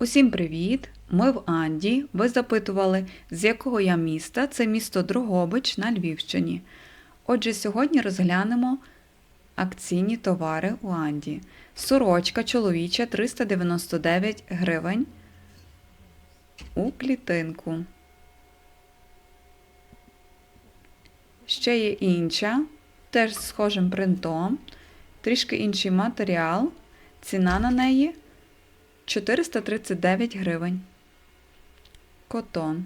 Усім привіт! Ми в Анді. Ви запитували, з якого я міста. Це місто Дрогобич на Львівщині. Отже, сьогодні розглянемо акційні товари у Анді. Сорочка чоловіча 399 гривень у клітинку. Ще є інша, теж з схожим принтом, трішки інший матеріал. Ціна на неї 439 гривень. Котон.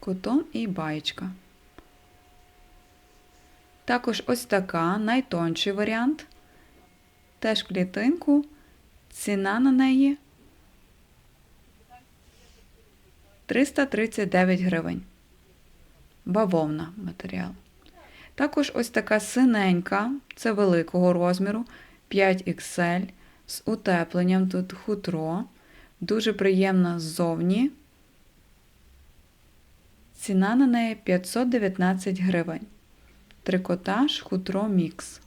Котон і баєчка. Також ось така найтонший варіант. Теж клітинку. Ціна на неї 339 гривень. Бавовна матеріал. Також ось така синенька, це великого розміру, 5XL з утепленням тут хутро. Дуже приємна ззовні. Ціна на неї 519 гривень. Трикотаж хутро мікс.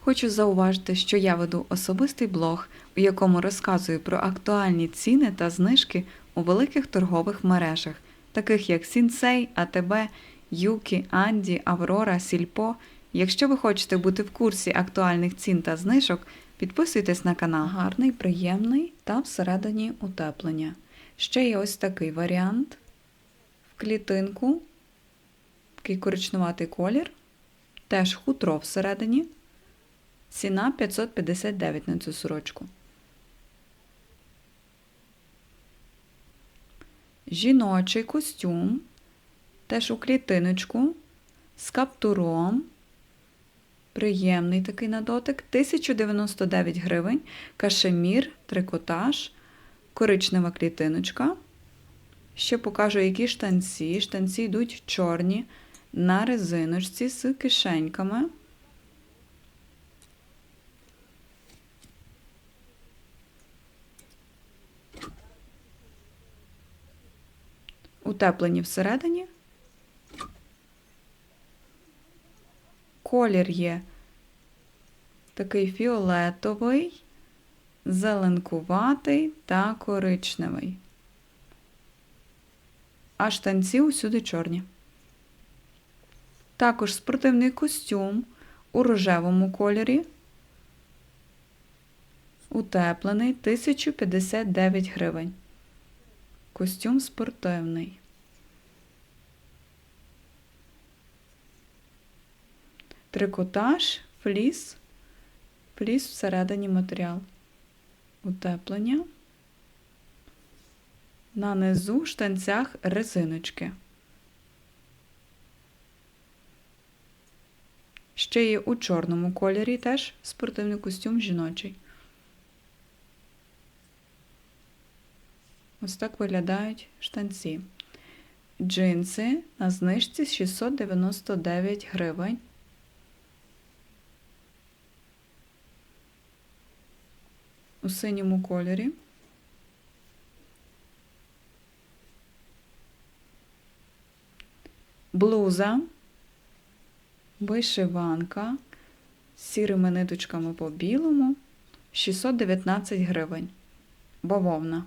Хочу зауважити, що я веду особистий блог, у якому розказую про актуальні ціни та знижки у великих торгових мережах, таких як Сінсей, АТБ, Юкі, Анді, Аврора, Сільпо. Якщо ви хочете бути в курсі актуальних цін та знижок, підписуйтесь на канал. Гарний, приємний та всередині утеплення. Ще є ось такий варіант в клітинку, такий коричнуватий колір, теж хутро всередині. Ціна 559 на цю сорочку. Жіночий костюм, теж у клітиночку, з каптуром. Приємний такий на дотик. 1099 гривень. Кашемір, трикотаж, коричнева клітиночка. Ще покажу, які штанці. Штанці йдуть чорні на резиночці з кишеньками. Утеплені всередині. Колір є такий фіолетовий, зеленкуватий та коричневий. А штанці усюди чорні. Також спортивний костюм у рожевому кольорі. Утеплений 1059 гривень. Костюм спортивний. Трикотаж, фліс, фліс всередині матеріал. Утеплення. На низу штанцях резиночки. Ще є у чорному кольорі теж спортивний костюм жіночий. Ось так виглядають штанці. Джинси на знижці 699 гривень. У синьому кольорі. Блуза, вишиванка з сірими ниточками по білому 619 гривень. Бавовна.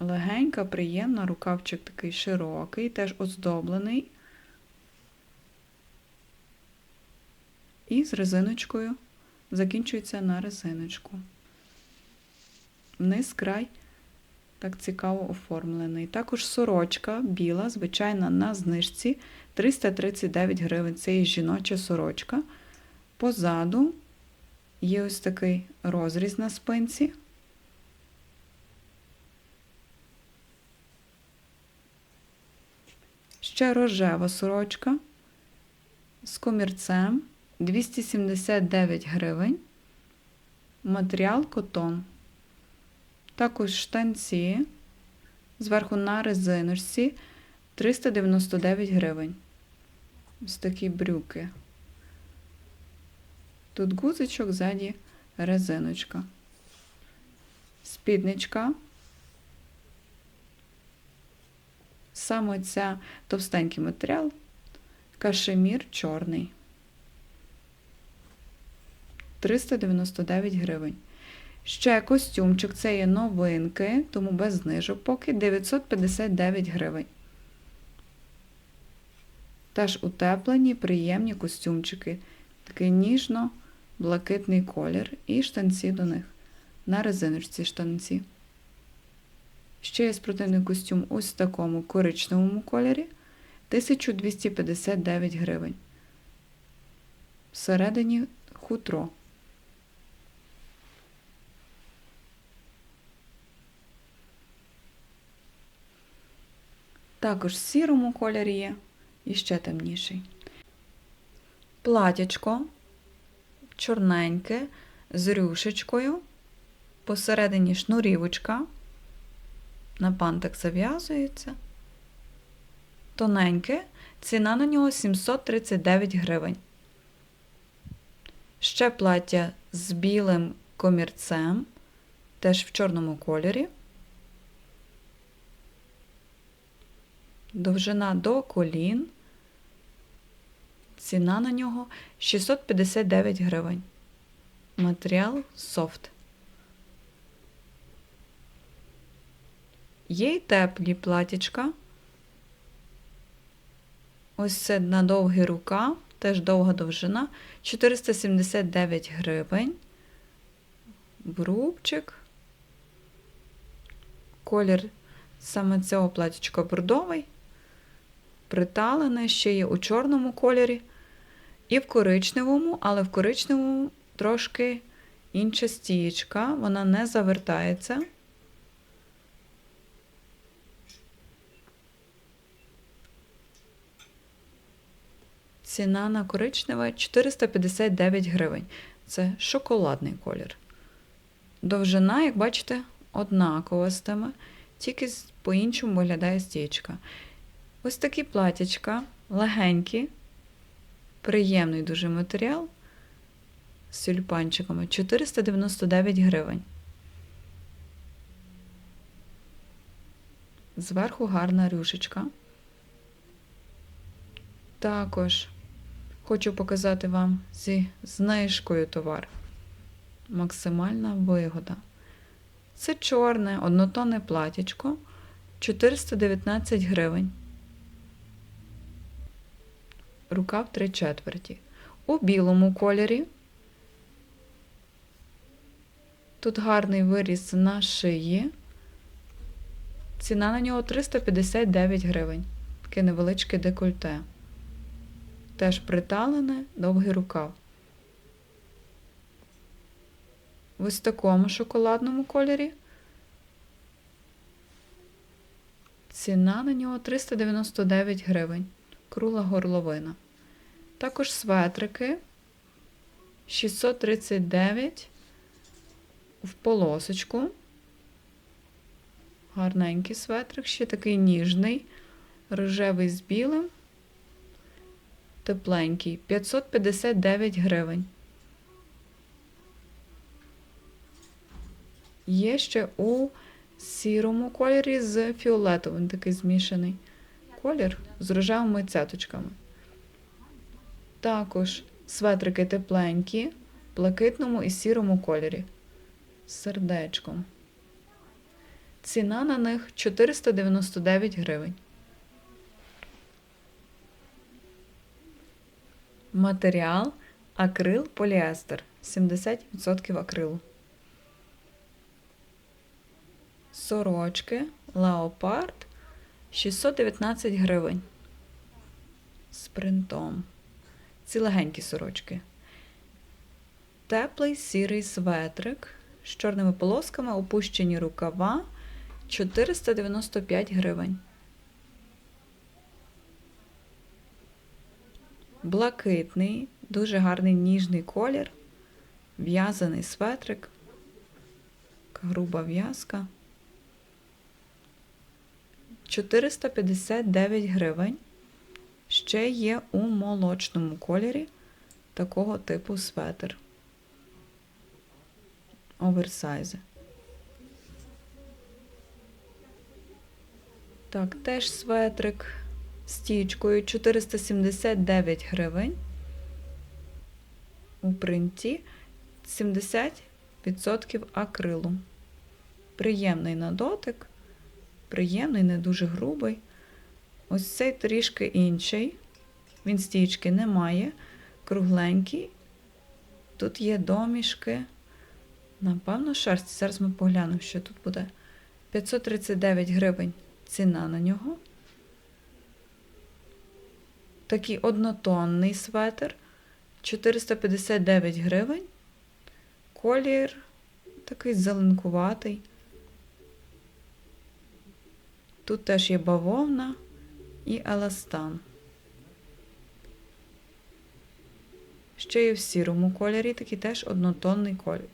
Легенька, приємна, рукавчик такий широкий, теж оздоблений. І з резиночкою закінчується на резиночку. Вниз край так цікаво оформлений. Також сорочка біла, звичайна, на знижці 339 гривень. Це є жіноча сорочка. Позаду є ось такий розріз на спинці. Ще рожева сорочка з комірцем 279 гривень. Матеріал котон. Також штанці зверху на резиночці 399 гривень. Ось такі брюки. Тут гузичок, ззаді резиночка. Спідничка. Саме ця товстенький матеріал, кашемір чорний. 399 гривень. Ще костюмчик це є новинки, тому без знижок поки 959 гривень. Теж утеплені, приємні костюмчики. Такий ніжно-блакитний колір і штанці до них. На резиночці штанці. Ще є спортивний костюм ось в такому коричневому кольорі 1259 гривень. Всередині хутро. Також в сірому кольорі є і ще темніший. Платячко чорненьке з рюшечкою. Посередині шнурівочка. На пантик зав'язується. Тоненьке. Ціна на нього 739 гривень. Ще плаття з білим комірцем, теж в чорному кольорі. Довжина до колін. Ціна на нього 659 гривень. Матеріал софт. Є й теплі платічка. Ось це на довгий рукав, теж довга довжина. 479 гривень. Брубчик. Колір саме цього платічка бордовий. Приталене, ще є у чорному кольорі. І в коричневому, але в коричневому трошки інша стієчка, вона не завертається. Ціна на коричневе 459 гривень. Це шоколадний колір. Довжина, як бачите, однакова з тими, тільки по-іншому виглядає стічка. Ось такі платячка, легенькі, приємний дуже матеріал з тюльпанчиками 499 гривень. Зверху гарна рюшечка. Також хочу показати вам зі знижкою товар. Максимальна вигода. Це чорне однотонне платічко 419 гривень. Рукав 3 четверті. У білому кольорі. Тут гарний виріз на шиї. Ціна на нього 359 гривень. Таке невеличке декольте. Теж приталене, довгий рукав. В ось такому шоколадному кольорі. Ціна на нього 399 гривень. Кругла горловина. Також светрики 639 в полосочку. Гарненький светрик, ще такий ніжний, рожевий з білим тепленький 559 гривень. Є ще у сірому кольорі з фіолетовим, такий змішаний колір з рожевими цяточками. Також светрики тепленькі, в блакитному і сірому кольорі сердечком. Ціна на них 499 гривень. Матеріал акрил поліестер 70% акрилу. Сорочки леопард 619 гривень. З принтом. Ці легенькі сорочки. Теплий сірий светрик з чорними полосками, опущені рукава 495 гривень. блакитний, дуже гарний ніжний колір, в'язаний светрик, груба в'язка. 459 гривень. Ще є у молочному кольорі такого типу светр. Оверсайзи. Так, теж светрик стічкою 479 гривень. У принті 70% акрилу. Приємний на дотик, приємний, не дуже грубий. Ось цей трішки інший. Він стічки не має, кругленький. Тут є домішки. Напевно, шерсть. Зараз ми поглянемо, що тут буде. 539 гривень ціна на нього. Такий однотонний светр. 459 гривень. Колір такий зеленкуватий. Тут теж є бавовна і еластан. Ще є в сірому кольорі, такий теж однотонний колір.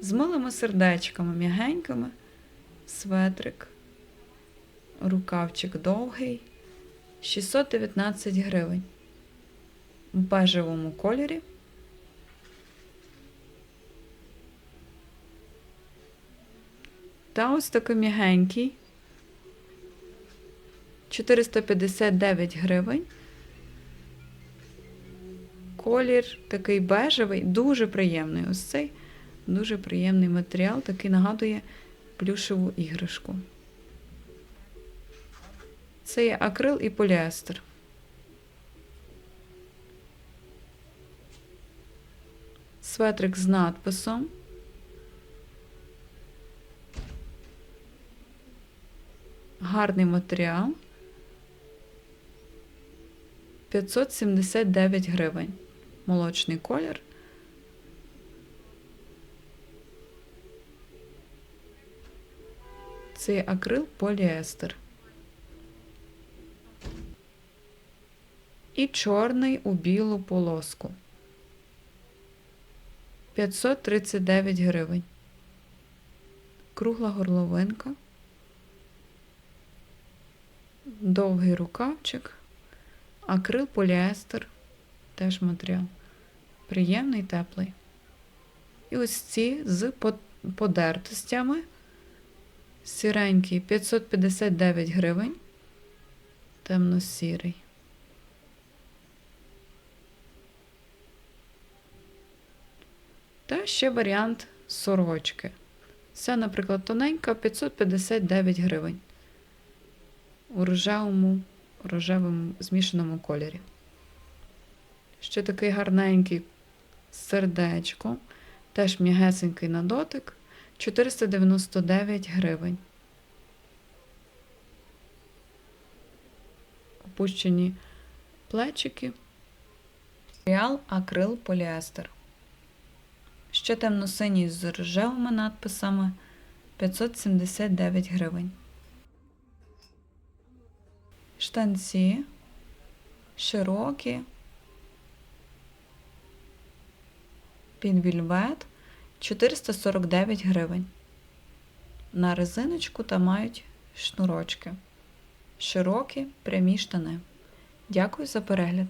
З милими сердечками, м'ягенькими, светрик, рукавчик довгий, 619 гривень. В бежевому кольорі. Та ось такий м'ягенький. 459 гривень. Колір такий бежевий, дуже приємний. Ось цей дуже приємний матеріал, такий нагадує плюшеву іграшку. Це є акрил і поліестер. Светрик з надписом. Гарний матеріал. 579 гривень. Молочний колір. Це акрил поліестер. І чорний у білу полоску. 539 гривень. Кругла горловинка. Довгий рукавчик. Акрил поліестер. Теж матеріал. Приємний, теплий. І ось ці з подертостями. Сіренький 559 гривень. Темно-сірий. Та ще варіант сорочки. Це, наприклад, тоненька 559 гривень. У рожевому, рожевому змішаному кольорі. Ще такий гарненький сердечко. Теж м'ягесенький на дотик. 499 гривень. Опущені плечики. Матеріал акрил поліестер. Ще темно-синій з рожевими надписами 579 гривень. Штанці широкі. Під вільвет 449 гривень. На резиночку та мають шнурочки. Широкі прямі штани. Дякую за перегляд!